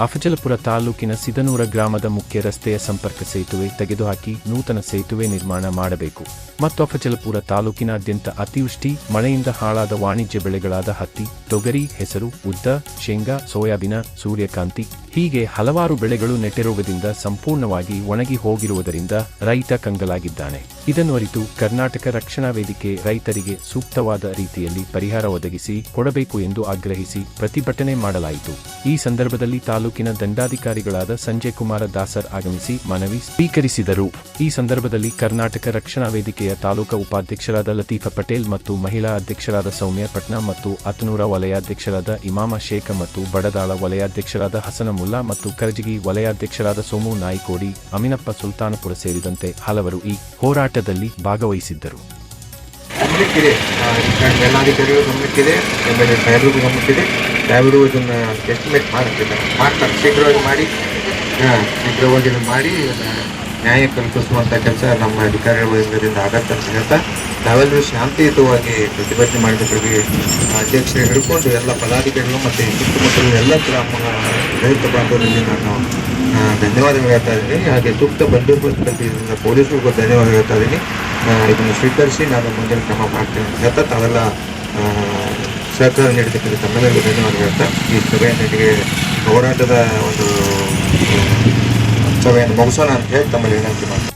ಅಫಜಲಪುರ ತಾಲೂಕಿನ ಸಿದನೂರ ಗ್ರಾಮದ ಮುಖ್ಯ ರಸ್ತೆಯ ಸಂಪರ್ಕ ಸೇತುವೆ ತೆಗೆದುಹಾಕಿ ನೂತನ ಸೇತುವೆ ನಿರ್ಮಾಣ ಮಾಡಬೇಕು. ಮತ್ತು ಅಫಜಲಪುರ ತಾಲೂಕಿನಾದ್ಯಂತ ಅತಿವೃಷ್ಟಿ, ಮಳೆಯಿಂದ ಹಾಳಾದ ವಾಣಿಜ್ಯ ಬೆಳೆಗಳಾದ ಹತ್ತಿ, ತೊಗರಿ, ಹೆಸರು, ಉದ್ದ, ಶೇಂಗಾ, ಸೋಯಾಬಿನ, ಸೂರ್ಯಕಾಂತಿ ಹೀಗೆ ಹಲವಾರು ಬೆಳೆಗಳು ನೆಟ್ಟಿರುವುದರಿಂದ ಸಂಪೂರ್ಣವಾಗಿ ಒಣಗಿ ಹೋಗಿರುವುದರಿಂದ ರೈತ ಕಂಗಲಾಗಿದ್ದಾನೆ. ಇದನ್ನು ಅರಿತು ಕರ್ನಾಟಕ ರಕ್ಷಣಾ ವೇದಿಕೆ ರೈತರಿಗೆ ಸೂಕ್ತವಾದ ರೀತಿಯಲ್ಲಿ ಪರಿಹಾರ ಒದಗಿಸಿ ಕೊಡಬೇಕು ಎಂದು ಆಗ್ರಹಿಸಿ ಪ್ರತಿಭಟನೆ ಮಾಡಲಾಯಿತು. ಈ ಸಂದರ್ಭದಲ್ಲಿ ತಾಲೂಕಿನ ದಂಡಾಧಿಕಾರಿಗಳಾದ ಸಂಜಯ್ ಕುಮಾರ ದಾಸರ್ ಆಗಮಿಸಿ ಮನವಿ ಸ್ವೀಕರಿಸಿದರು. ಈ ಸಂದರ್ಭದಲ್ಲಿ ಕರ್ನಾಟಕ ರಕ್ಷಣಾ ವೇದಿಕೆಯ ತಾಲೂಕ ಉಪಾಧ್ಯಕ್ಷರಾದ ಲತೀಫಾ ಪಟೇಲ್ ಮತ್ತು ಮಹಿಳಾ ಅಧ್ಯಕ್ಷರಾದ ಸೌಮ್ಯ ಪಟ್ನಾ ಮತ್ತು ಅತನೂರ ವಲಯಾಧ್ಯಕ್ಷರಾದ ಇಮಾಮ ಶೇಖ ಮತ್ತು ಬಡದಾಳ ವಲಯಾಧ್ಯಕ್ಷರಾದ ಹಸನ ಮುಲ್ಲಾ ಮತ್ತು ಕರಜಗಿ ವಲಯಾಧ್ಯಕ್ಷರಾದ ಸೋಮು ನಾಯ್ಕೋಡಿ, ಅಮಿನಪ್ಪ ಸುಲ್ತಾನಪುರ ಸೇರಿದಂತೆ ಹಲವರು ಈ ಹೋರಾಟದಲ್ಲಿ ಭಾಗವಹಿಸಿದ್ದರು. ಗಮನಕ್ಕಿದೆ ಕಡೆ ಮೇಲಾಧಿಕಾರಿಗಳು ಗಮನಕ್ಕಿದೆ ಆಮೇಲೆ ಸಾಹೇಬ್ರಿಗೂ ಗಮನಕ್ಕಿದೆ ಸಾಹೇಬರು ಇದನ್ನು ಎಸ್ಟಿಮೇಟ್ ಮಾಡ್ತಿದ್ದಾರೆ ಮಾಡ್ತಾರೆ ಶೀಘ್ರವಾಗಿ ಮಾಡಿ. ಹಾಂ, ಶೀಘ್ರವಾಗಿ ಮಾಡಿ. ಇದನ್ನ ನ್ಯಾಯ ಕಲ್ಪಿಸುವಂಥ ಕೆಲಸ ನಮ್ಮ ಅಧಿಕಾರಿಗಳ ವೃಂದದಿಂದ ಆಗತ್ತೆ ಅಂತ ಹೇಳ್ತಾ, ನಾವೆಲ್ಲರೂ ಶಾಂತಿಯುತವಾಗಿ ಪ್ರತಿಭಟನೆ ಮಾಡಿದ್ದಕ್ಕೆ ಅಧ್ಯಕ್ಷರು ಹಿಡ್ಕೊಂಡು ಎಲ್ಲ ಪದಾಧಿಕಾರಿಗಳು ಮತ್ತು ಸುತ್ತಮುತ್ತಲು ಎಲ್ಲ ಗ್ರಾಮ ರೈತ ಬಾಂಧವರಿಗೆ ನಾನು ಧನ್ಯವಾದಗಳು ಹೇಳ್ತಾ ಇದ್ದೀನಿ. ಹಾಗೆ ಸೂಕ್ತ ಬಂದೋಬಸ್ತ್ ಕಲ್ಪಿಸಿದ ಪೊಲೀಸರಿಗೂ ಧನ್ಯವಾದ ಹೇಳ್ತಾ ಇದ್ದೀನಿ. ಇದನ್ನು ಸ್ವೀಕರಿಸಿ ನಾನು ಮುಂದಿನ ಕ್ರಮ ಮಾಡ್ತೇನೆ. ಹೇಳ್ತಾ ತಾವೆಲ್ಲ ಸಹಕಾರ ನೀಡತಕ್ಕಂಥ ತಮ್ಮೆಲ್ಲರಿಗೂ ಧನ್ಯವಾದ ಹೇಳ್ತಾ ಈ ಸಭೆಯೊಂದಿಗೆ ಹೋರಾಟದ ಒಂದು ಸಭೆಯನ್ನು ಮುಗಿಸೋಣ ಅಂತ ಹೇಳಿ ತಮ್ಮಲ್ಲಿ ವಿನಂತಿ ಮಾಡ್ತೀನಿ.